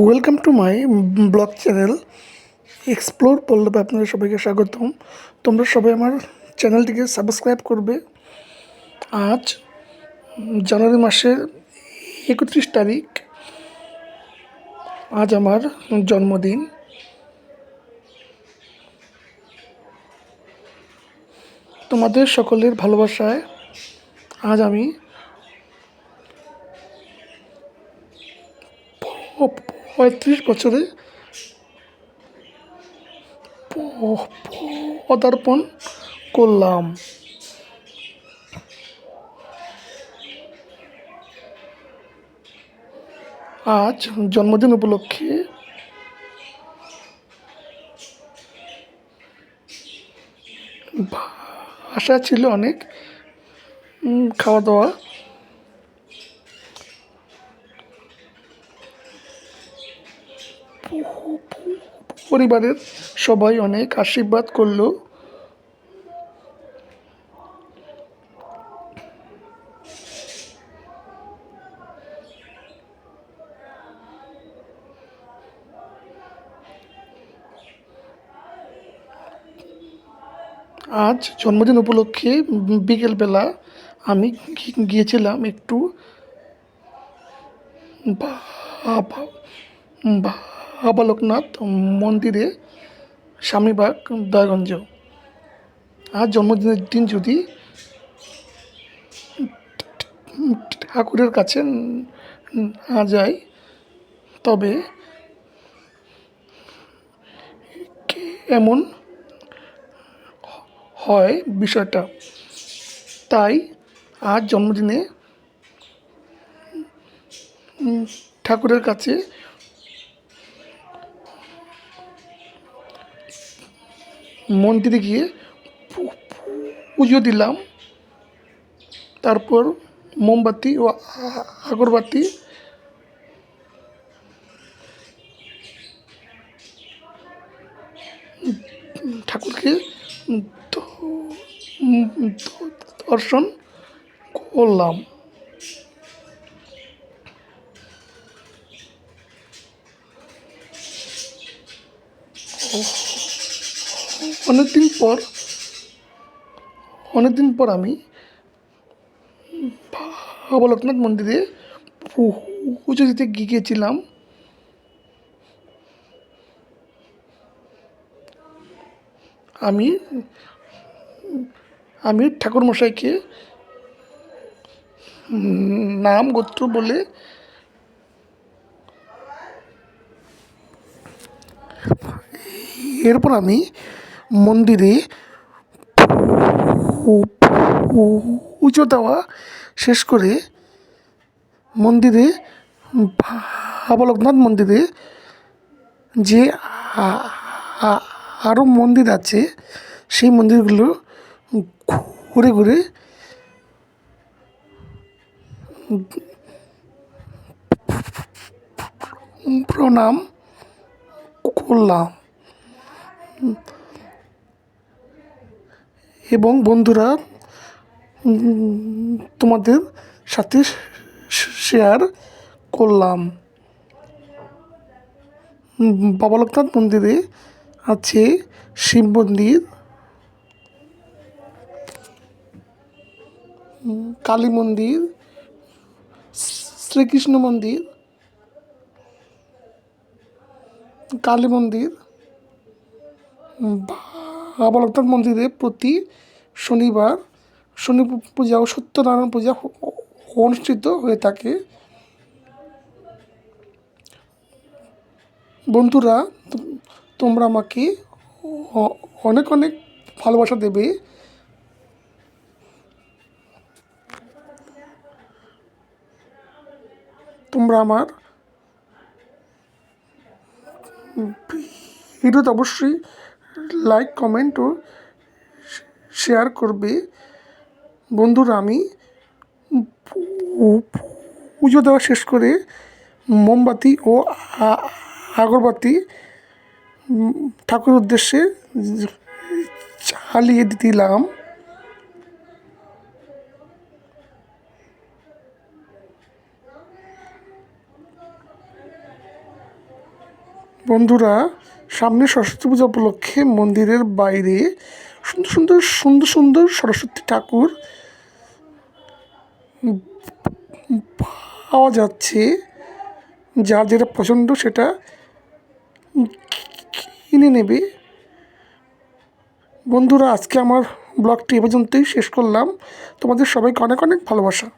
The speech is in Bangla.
Welcome to my blog channel explore পল্লবে আপনাদের সবাইকে স্বাগতম। তোমরা সবাই আমার চ্যানেলটিকে সাবস্ক্রাইব করবে। আজ জানুয়ারি মাসের একত্রিশ তারিখ, আজ আমার জন্মদিন। তোমাদের সকলের ভালোবাসায় আজ আমি পঁয়ত্রিশ বছরে পদার্পণ করলাম। আজ জন্মদিন উপলক্ষে ভা- আশা ছিল অনেক খাওয়া দাওয়া পরিবারের সবাই অনেক আশীর্বাদ করল। আজ জন্মদিন উপলক্ষে বিকেলবেলা আমি গিয়েছিলাম একটু বা- বা- বাবা লোকনাথ মন্দিরে স্বামীবাগ, দয়াগঞ্জ। আজ জন্মদিনের দিন যদি ঠাকুরের কাছে না যাই তবে এমন হয় বিষয়টা? তাই আজ জন্মদিনে ঠাকুরের কাছে মন্দিরে গিয়ে পুজো দিলাম। তারপর মোমবাতি ও আগরবাতি। ঠাকুরকে দর্শন করলাম। অনেকদিন পর অনেকদিন পর আমি বাবা লোকনাথ মন্দিরে পুজো দিতে গিয়েছিলাম। আমি আমি ঠাকুর মশাইকে নাম গোত্র বলে এরপর আমি মন্দিরে পুজো দেওয়া শেষ করে মন্দিরে বাবা লোকনাথ মন্দিরে যে আরও মন্দির আছে, সেই মন্দিরগুলো ঘুরে ঘুরে প্রণাম করলাম। এবং বন্ধুরা তোমাদের সাথে শেয়ার করলাম। বাবা লোকনাথ মন্দিরে আছে শিব মন্দির। কালী মন্দির, শ্রীকৃষ্ণ মন্দির, কালী মন্দির উম, মন্দিরে প্রতি শনিবার শনি পূজা ও সত্যনারায়ণ পূজা অনুষ্ঠিত হয়ে থাকে। বন্ধুরা তোমরা আমাকে অনেক অনেক ভালোবাসা দেবে। তোমরা আমার ভিডিওতে অবশ্যই লাইক কমেন্ট ও শেয়ার করবে। বন্ধুরা আমি পুজো দেওয়া শেষ করে মোমবাতি ও আগরবাতি উম, ঠাকুরের উদ্দেশ্যে জ্বালিয়ে দিলাম। বন্ধুরা সামনে সরস্বতী পূজা উপলক্ষে মন্দিরের বাইরে সুন্দর সুন্দর সুন্দর সুন্দর সরস্বতী ঠাকুর পাওয়া যাচ্ছে। যার যেটা পছন্দ সেটা কিনে নেবে। বন্ধুরা, আজকে আমার ব্লগটি এ পর্যন্তই শেষ করলাম। তোমাদের সবাইকে অনেক অনেক ভালোবাসা।